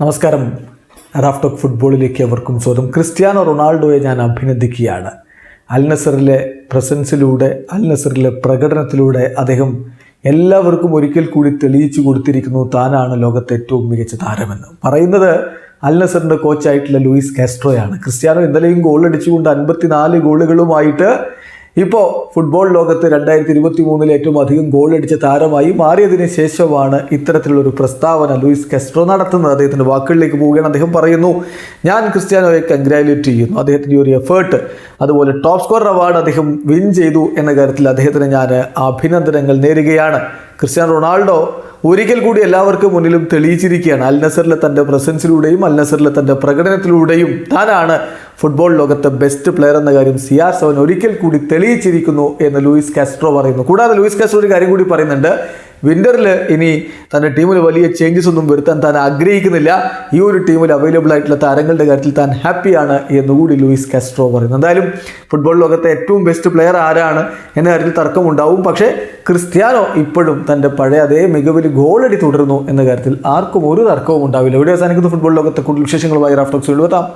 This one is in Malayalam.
നമസ്കാരം. റാഫ്റ്റോക്ക് ഫുട്ബോളിലേക്ക് അവർക്കും സ്വാഗതം. ക്രിസ്ത്യാനോ റൊണാൾഡോയെ ഞാൻ അഭിനന്ദിക്കുകയാണ്. അൽ നസറിലെ പ്രസൻസിലൂടെ അൽ നസറിലെ പ്രകടനത്തിലൂടെ അദ്ദേഹം എല്ലാവർക്കും ഒരിക്കൽ കൂടി തെളിയിച്ചു കൊടുത്തിരിക്കുന്നു. താനാണ് ലോകത്തെ ഏറ്റവും മികച്ച താരമെന്ന്. പറയുന്നത് അൽ നസറിന്റെ കോച്ചായിട്ടുള്ള ലൂയിസ് കാസ്ട്രോയാണ്. ക്രിസ്ത്യാനോ ഇന്നലെയും ഗോൾ അടിച്ചുകൊണ്ട് അൻപത്തിനാല് ഗോളുകളുമായിട്ട് ഇപ്പോൾ ഫുട്ബോൾ ലോകത്ത് രണ്ടായിരത്തി ഇരുപത്തി മൂന്നിൽ ഏറ്റവും അധികം ഗോൾ അടിച്ച താരമായി മാറിയതിന് ശേഷമാണ് ഇത്തരത്തിലുള്ളൊരു പ്രസ്താവന ലൂയിസ് കെസ്ട്രോ നടത്തുന്നത്. അദ്ദേഹത്തിന്റെ വാക്കുകളിലേക്ക് പോവുകയാണ്. അദ്ദേഹം പറയുന്നു ഞാൻ ക്രിസ്ത്യാനോയെ കൺഗ്രാജുലേറ്റ് ചെയ്യുന്നു. അദ്ദേഹത്തിന്റെ ഒരു എഫേർട്ട് അതുപോലെ ടോപ്പ് സ്കോർ അവാർഡ് അദ്ദേഹം വിൻ ചെയ്തു എന്ന കാര്യത്തിൽ അദ്ദേഹത്തിന് ഞാൻ അഭിനന്ദനങ്ങൾ നേരുകയാണ്. ക്രിസ്ത്യാനോ റൊണാൾഡോ ഒരിക്കൽ കൂടി എല്ലാവർക്കും മുന്നിലും തെളിയിച്ചിരിക്കുകയാണ്. അൽ നസറിലെ തന്റെ പ്രസൻസിലൂടെയും അൽ നസറിലെ തന്റെ പ്രകടനത്തിലൂടെയും താനാണ് ഫുട്ബോൾ ലോകത്തെ ബെസ്റ്റ് പ്ലെയർ എന്ന കാര്യം സിയാർ സെവൻ ഒരിക്കൽ കൂടി തെളിയിച്ചിരിക്കുന്നു എന്ന് ലൂയിസ് കാസ്ട്രോ പറയുന്നു. കൂടാതെ ലൂയിസ് കാസ്ട്രോ ഒരു കാര്യം കൂടി പറയുന്നുണ്ട്. വിന്ററിൽ ഇനി തന്റെ ടീമിൽ വലിയ ചേഞ്ചസ് ഒന്നും വരുത്താൻ താൻ ആഗ്രഹിക്കുന്നില്ല. ഈ ഒരു ടീമിൽ അവൈലബിൾ ആയിട്ടുള്ള താരങ്ങളുടെ കാര്യത്തിൽ താൻ ഹാപ്പിയാണ് എന്നുകൂടി ലൂയിസ് കാസ്ട്രോ പറയുന്നു. എന്തായാലും ഫുട്ബോൾ ലോകത്തെ ഏറ്റവും ബെസ്റ്റ് പ്ലെയർ ആരാണ് എന്ന കാര്യത്തിൽ തർക്കമുണ്ടാവും. പക്ഷേ ക്രിസ്ത്യാനോ ഇപ്പോഴും തന്റെ പഴയ അതേ മികവിൽ ഗോളടി തുടരുന്നു എന്ന കാര്യത്തിൽ ആർക്കും ഒരു തർക്കവും ഉണ്ടാവില്ല. ഇവിടെ അവസാനിക്കുന്ന ഫുട്ബോൾ ലോകത്തെ കൂടുതൽ വിശേഷങ്ങളുമായി റാഫ്റ്റോക്സ് എഴുതാം